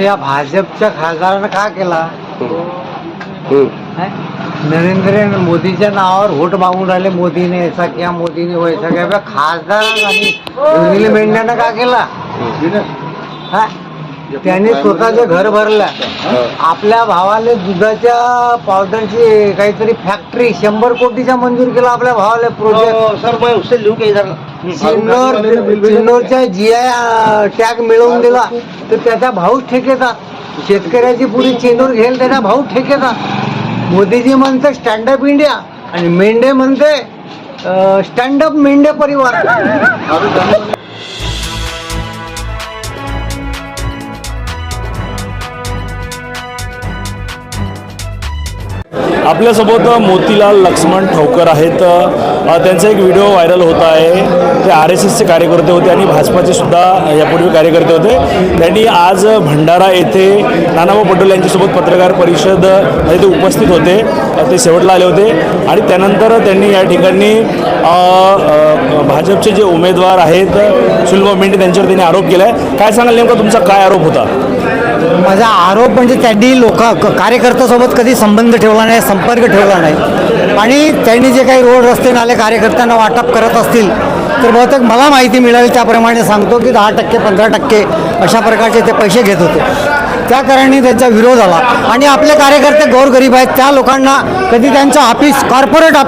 या भाजपच्या खासदारानं का केला हम्म. है? नरेंद्र मोदीच्या नावावर व्होट मागून राहिले मोदीने ऐसा किया मोदीने वैसा किया बे खासदार आणि सुनील मेंढ्यानं का केला हा? त्यांनी स्वतःचे घर भरलं आपल्या भावाले दुधाच्या पावडरची काहीतरी फॅक्टरी शंभर कोटीच्या मंजूर केला आपल्या भावाले प्रोजेक्ट सर मैं उससे चिन्नोरच्या जी आय टॅग मिळवून दिला तर त्याचा भाऊच ठेकेतात शेतकऱ्याची पुरी चिन्नोर घेईल त्याचा भाऊ ठेकेतात मोदीजी म्हणते स्टँडअप इंडिया आणि मेंढे म्हणते स्टँडअप मेंढे परिवार. आपल्यासोबत मोतीलाल लक्ष्मण ठोकर आहेत. त्यांचा एक व्हिडिओ व्हायरल होत आहे. ते आर एस एसचे कार्यकर्ते होते आणि भाजपाचे सुद्धा यापूर्वी कार्यकर्ते होते. त्यांनी आज भंडारा येथे नानाभाऊ पटोले यांच्यासोबत पत्रकार परिषद येथे ते उपस्थित होते. ते शेवटला आले होते. आणि त्यानंतर त्यांनी या ठिकाणी भाजपचे जे उमेदवार आहेत सुलभ मेंढे त्यांच्यावर त्यांनी आरोप केला आहे काय सांगाल नेमका तुमचा काय आरोप होता? माझा आरोप म्हणजे त्यांनी लोक कार्यकर्त्यासोबत कधी संबंध ठेवला नाही संपर्क ठेवला नाही. आणि त्यांनी जे काही रोड रस्ते नाले कार्यकर्त्यांना वाटप करत असतील तर बहुतेक मला माहिती मिळाली त्याप्रमाणे सांगतो की दहा टक्के पंधरा टक्के अशा प्रकारचे ते पैसे घेत होते. त्या कारणाने त्यांचा विरोध झाला आणि आपले कार्यकर्ते गोरगरीब आहेत. त्या लोकांना कधी त्यांचं ऑफिस कॉर्पोरेट ऑफ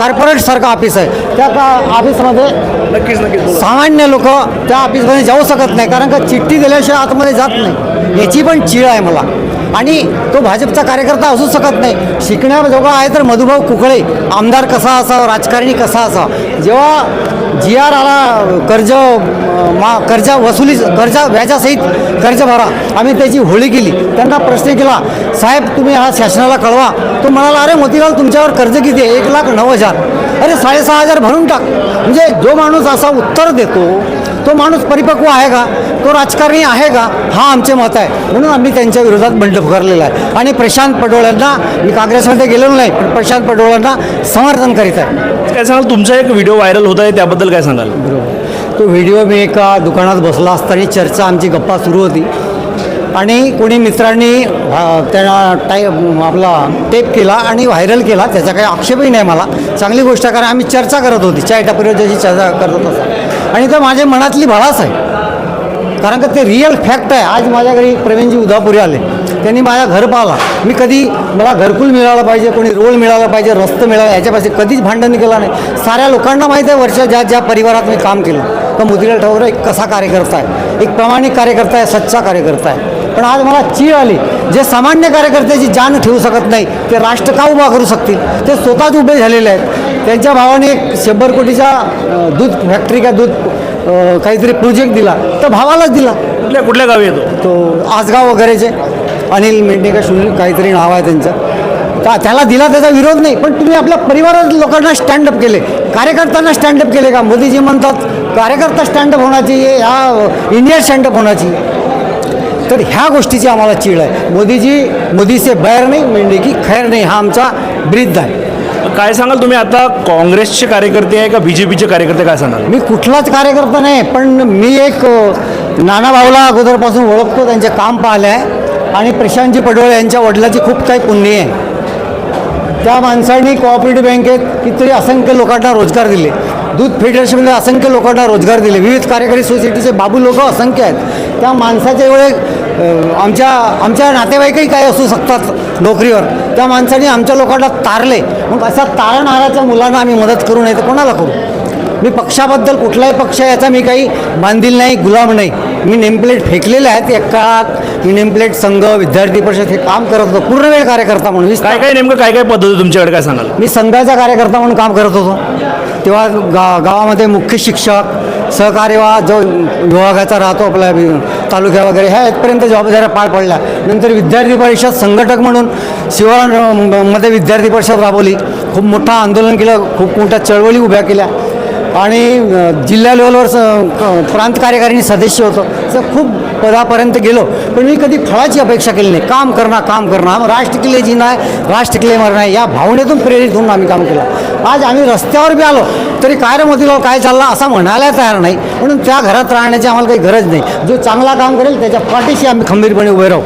कॉर्पोरेटसारखं ऑफिस आहे. त्या का ऑफिसमध्ये नक्कीच नक्कीच सामान्य लोक त्या ऑफिसमध्ये जाऊ शकत नाही. कारण का चिठ्ठी दिल्याशिवाय आतमध्ये जात नाही. याची पण चीळ आहे मला. आणि तो भाजपचा कार्यकर्ता असू शकत नाही. शिकण्याजोगा आहे तर मधुभाऊ कुकळे. आमदार कसा असावा? राजकारणी कसा असावा? जेव्हा जी आर आला कर्ज मा कर्ज वसुली कर्ज व्याजासहित कर्ज भरा. आम्ही त्याची होळी केली. त्यांना प्रश्न केला साहेब तुम्ही हा शासनाला कळवा. तो म्हणाला अरे मोतीलाल तुमच्यावर कर्ज किती आहे? एक लाख नऊ हजार. अरे साडेसहा हजार भरून टाक. म्हणजे जो माणूस असा उत्तर देतो तो माणूस परिपक्व आहे का? तो राजकारणी आहे का? हा आमचे मत आहे. म्हणून आम्ही त्यांच्या विरोधात बंड पुकारलेला आहे. आणि प्रशांत पडोळ्यांना मी काँग्रेसमध्ये गेलेलो नाही पण प्रशांत पडोळ्यांना समर्थन करीत आहे. काय सांगाल? तुमचा एक व्हिडिओ व्हायरल होत आहे त्याबद्दल काय सांगाल? तो व्हिडिओ मी एका दुकानात बसला असताना चर्चा आमची गप्पा सुरू होती. आणि कोणी मित्रांनी त्यांना टाई आपला टेप केला आणि व्हायरल केला त्याचा काही आक्षेपही नाही मला. चांगली गोष्ट कारण आम्ही चर्चा करत होती. चाय टपरीवर त्याची चर्चा करत असतो आणि तर माझ्या मनातली भळास आहे. कारण का ते रिअल फॅक्ट आहे. आज माझ्या घरी प्रवीणजी उदापुरी आले. त्यांनी माझ्या घर पाहिला मी कधी मला घरकुल मिळालं पाहिजे कोणी रोड मिळालं पाहिजे रस्तं मिळालं याच्यापाशी कधीच भांडण केलं नाही. साऱ्या लोकांना माहीत आहे वर्षा ज्या ज्या परिवारात मी काम केलं. तर मोतीलाल ठाकूर एक कसा कार्यकर्ता आहे. एक प्रामाणिक कार्यकर्ता आहे सच्चा कार्यकर्ता आहे. पण आज मला चीळ आली. जे सामान्य कार्यकर्त्याची जाण ठेवू शकत नाही ते राष्ट्र का उभा करू शकतील? ते स्वतःच उभे झालेले आहेत. त्यांच्या भावाने एक शंभर कोटीचा अं, दूध फॅक्टरी का दूध काहीतरी प्रोजेक्ट दिला. तर भावालाच दिला. कुठल्या कुठल्या गावी येतो? तो आसगाव वगैरेचे. अनिल मेंढे का सुनील काहीतरी नाव आहे त्यांचं. त्या त्याला दिला त्याचा विरोध नाही पण तुम्ही आपल्या परिवारात लोकांना स्टँडअप केले. कार्यकर्त्यांना स्टँडअप केले का? मोदीजी म्हणतात कार्यकर्ता स्टँडअप होण्याची ह्या इंडिया स्टँडअप होण्याची तर ह्या गोष्टीची आम्हाला चीड आहे. मोदीजी मोदीचे बैर नाही मेंढे की खैर नाही हा आमचा ब्रिद्ध आहे. काय सांगाल तुम्ही? आता काँग्रेसचे कार्यकर्ते आहे का बीजेपीचे कार्यकर्ते काय सांगाल? मी कुठलाच कार्यकर्ता नाही पण मी एक नाना भाऊला अगोदरपासून ओळखतो त्यांचे काम पाहिलं आहे आणि प्रशांतजी पडोळे यांच्या वडिलाची खूप काही पुण्य आहे. त्या माणसांनी कोऑपरेटिव्ह बँकेत कितीतरी असंख्य लोकांना रोजगार दिले. दूध फेडरेशनमध्ये असंख्य लोकांना रोजगार दिले. विविध कार्यकारी सोसायटीचे बाबू लोक असंख्य आहेत. त्या माणसाचे एवढे आमच्या आमच्या नातेवाईकही काही असू शकतात नोकरीवर. त्या माणसाने आमच्या लोकांना तारले. मग अशा तारणाऱ्याच्या मुलांना आम्ही मदत करू नये तर कोणाला करू? मी पक्षाबद्दल कुठलाही पक्ष याचा मी काही बांधील नाही गुलाम नाही. मी नेमप्लेट फेकलेले आहेत एक काळात मी नेमप्लेट संघ विद्यार्थी परिषद हे काम करत होतो. पूर्ण वेळ कार्यकर्ता म्हणून. काय काय नेमकं काय काय पद्धती तुमच्याकडे काय सांगाल? मी संघाचा कार्यकर्ता म्हणून काम करत होतो. तेव्हा गा गावामध्ये मुख्य शिक्षक सहकार्यवा जो विभागाचा राहतो आपल्या वि- तालुक्या वगैरे ह्या इथपर्यंत जबाबदाऱ्या पार पडल्या. नंतर विद्यार्थी परिषद संघटक म्हणून शिवारमध्ये विद्यार्थी परिषद राबवली. खूप मोठं आंदोलन केलं खूप मोठ्या चळवळी उभ्या केल्या. आणि जिल्हा लेवलवर स- प्रांत कार्यकारिणी सदस्य होतो. असं खूप पदापर्यंत गेलो. पण मी कधी फळाची अपेक्षा केली नाही. काम करणार काम करणं. राष्ट्र किल्ले जिना आहे राष्ट्र किल्ले मरणं आहे. या भावनेतून प्रेरित होऊन आम्ही काम केलं. आज आम्ही रस्त्यावर बी आलो तरी काय रे मोतीराव काय चाललं असा म्हणायला तयार नाही. म्हणून त्या घरात राहण्याची आम्हाला काही गरज नाही. जो चांगला काम करेल त्याच्या पाठीशी आम्ही खंबीरपणे उभे राहू.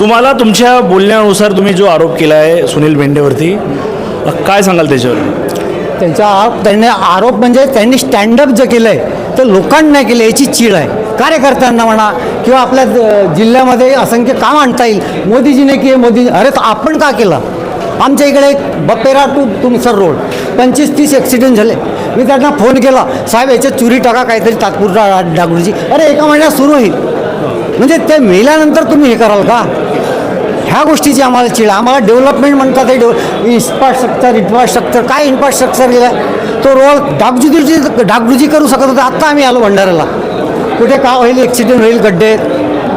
तुम्हाला तुमच्या बोलण्यानुसार तुम्ही जो आरोप केला आहे सुनील भेंडेवरती काय सांगाल त्याच्यावर? त्यांचा आरोप त्यांनी आरोप म्हणजे त्यांनी स्टँडअप जे केलं आहे ते लोकांनी नाही केलं याची चीड आहे. कार्यकर्त्यांना म्हणा किंवा आपल्या ज- जिल्ह्यामध्ये असंख्य काम आणता येईल. मोदीजीने की मोदी अरे तर आपण का केलं? आमच्या इकडे एक बपेरा टू तुमसर रोड पंचवीस तीस ॲक्सिडेंट झाले. मी त्यांना फोन केला साहेब याच्यात चुरी टाका काहीतरी तात्पुरता डागडूची अरे एका महिन्यात सुरू होईल. म्हणजे ते मेल्यानंतर तुम्ही हे कराल का? ह्या गोष्टीची आम्हाला चिड. आम्हाला डेव्हलपमेंट म्हणतात हे डेव्ह इन्फ्रास्ट्रक्चर इन्फ्रास्ट्रक्चर काय इन्फ्रास्ट्रक्चर गेला तो रोड डागडुजी डागडुजी करू शकत होतो. आत्ता आम्ही आलो भंडाऱ्याला. कुठे का होईल ॲक्सिडेंट होईल गड्डे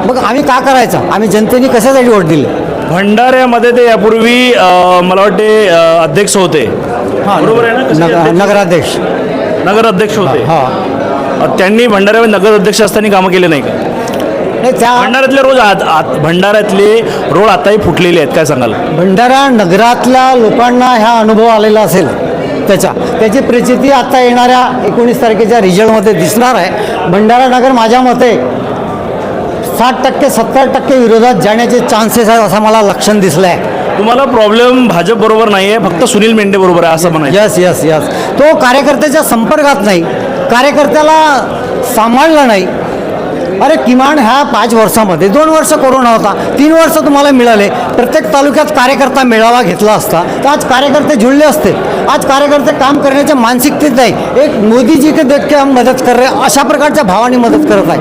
मग आम्ही का करायचं? आम्ही जनतेने कशासाठी वोट दिले? भंडाऱ्यामध्ये ते यापूर्वी मला वाटते अध्यक्ष होते. बरोबर आहे ना? नगराध्यक्ष नगर अध्यक्ष? होते. हां. त्यांनी भंडाऱ्यामध्ये नगर अध्यक्ष असताना कामं केले नाही का? नाही त्या भंडाऱ्यातले रोज आत आत भंडाऱ्यातले रोड आताही फुटलेले आहेत काय सांगाल? भंडारा नगरातल्या लोकांना ह्या अनुभव आलेला असेल. त्याच्या त्याची प्रचिती आता येणाऱ्या एकोणीस तारखेच्या रिझल्टमध्ये दिसणार आहे. भंडारा नगर माझ्या मते साठ टक्के सत्तर टक्के विरोधात जाण्याचे चान्सेस आहेत असं मला लक्षण दिसलं आहे तुम्हाला प्रॉब्लेम भाजप बरोबर नाही आहे फक्त सुनील मेंढे बरोबर आहे असं म्हणायचं. यस यस यस तो कार्यकर्त्याच्या संपर्कात नाही. कार्यकर्त्याला सांभाळलं नाही. अरे किमान ह्या पाच वर्षामध्ये दोन वर्ष कोरोना होता तीन वर्ष तुम्हाला मिळाले. प्रत्येक तालुक्यात कार्यकर्ता मेळावा घेतला असता. तर आज कार्यकर्ते जुळले असते. आज कार्यकर्ते काम करण्याच्या मानसिकतेत नाही. एक मोदीजी के देख के हम मदत कर रहे अशा प्रकारच्या भावाने मदत करत आहे.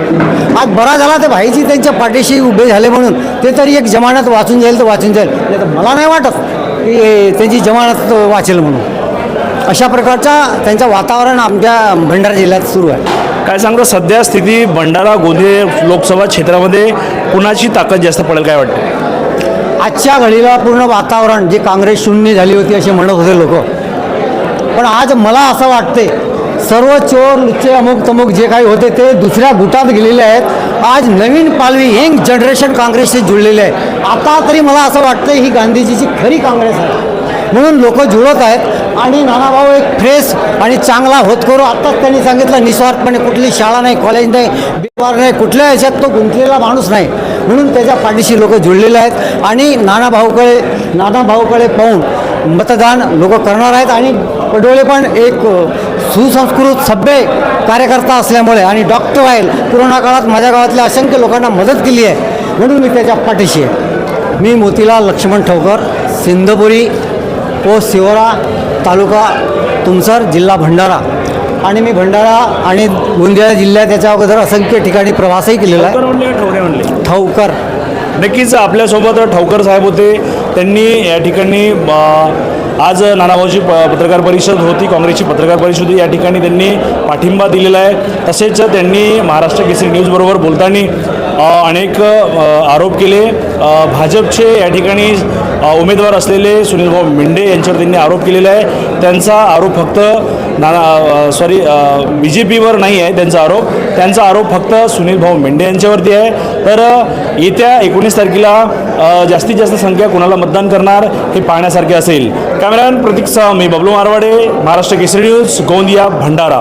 आज बरा झाला ते भाईजी त्यांच्या पाठीशी उभे झाले म्हणून. ते तरी एक जमानत वाचून जाईल तर वाचून जाईल. नाही तर मला नाही वाटत की त्यांची जमानत वाचेल म्हणून. अशा प्रकारचा त्यांचं वातावरण आमच्या भंडारा जिल्ह्यात सुरू आहे. काय सांगता सध्या स्थिती भंडारा गोंदिया लोकसभा क्षेत्रामध्ये कुणाची ताकद जास्त पडेल काय वाटतं आजच्या घडीला पूर्ण वातावरण जे काँग्रेस शून्य झाली होती असे म्हणत होते लोक. पण आज मला असं वाटते सर्व चोर लुच्चे अमुक तमुक जे काही होते ते दुसऱ्या गुटात गेलेले आहेत. आज नवीन पालवी यंग जनरेशन काँग्रेसशी जुळलेले आहे. आता तरी मला असं वाटतं ही गांधीजीची खरी काँग्रेस आहे. म्हणून लोक जुळत आहेत. आणि नानाभाऊ एक फ्रेश आणि चांगला होत करू आत्ताच त्यांनी सांगितलं निस्वार्थपणे कुठली शाळा नाही कॉलेज नाही बिवार नाही कुठल्या ह्याच्यात तो गुंतलेला माणूस नाही. म्हणून त्याच्या पाठीशी लोक जुळलेले आहेत. आणि नानाभाऊकडे नानाभाऊकडे पाहून मतदान लोक करणार आहेत. आणि पडोळे पण एक सुसंस्कृत सभ्य कार्यकर्ता असल्यामुळे आणि डॉक्टर आहे कोरोना काळात माझ्या गावातल्या असंख्य लोकांना मदत केली आहे. म्हणून मी त्याच्या पाठीशी आहे. मी मोतीलाल लक्ष्मण ठोकर सिंधपुरी पोस्ट शिवरा तालुका तुमसर जिल्हा भंडारा. आणि मी भंडारा आणि गोंदिया जिल्ह्यात याच्या अगोदर असंख्य ठिकाणी प्रवासही केलेला आहे. ठवकर नक्कीच आपल्यासोबत ठवकर साहेब होते. त्यांनी या ठिकाणी आज नानाभाऊची प पत्रकार परिषद होती काँग्रेसची पत्रकार परिषद होती. या ठिकाणी त्यांनी पाठिंबा दिलेला आहे. तसेच त्यांनी महाराष्ट्र केसरी न्यूजबरोबर बोलताना अनेक आरोप केले. भाजपचे या ठिकाणी उमेदवार असलेले सुनीलभाऊ मेंढे यांच्यावर त्यांनी आरोप केलेला आहे. त्यांचा आरोप फक्त नाना सॉरी बी जे पीवर नाही आहे त्यांचा आरोप. त्यांचा आरोप फक्त सुनील भाऊ मेंढे यांच्यावरती आहे. तर येत्या एकोणीस तारखेला जास्तीत जास्त संख्या कोणाला मतदान करणार हे पाहण्यासारखे असेल. कॅमेरामॅन प्रतीकसह मी बबलू मारवाडे महाराष्ट्र केसरी न्यूज गोंदिया भंडारा.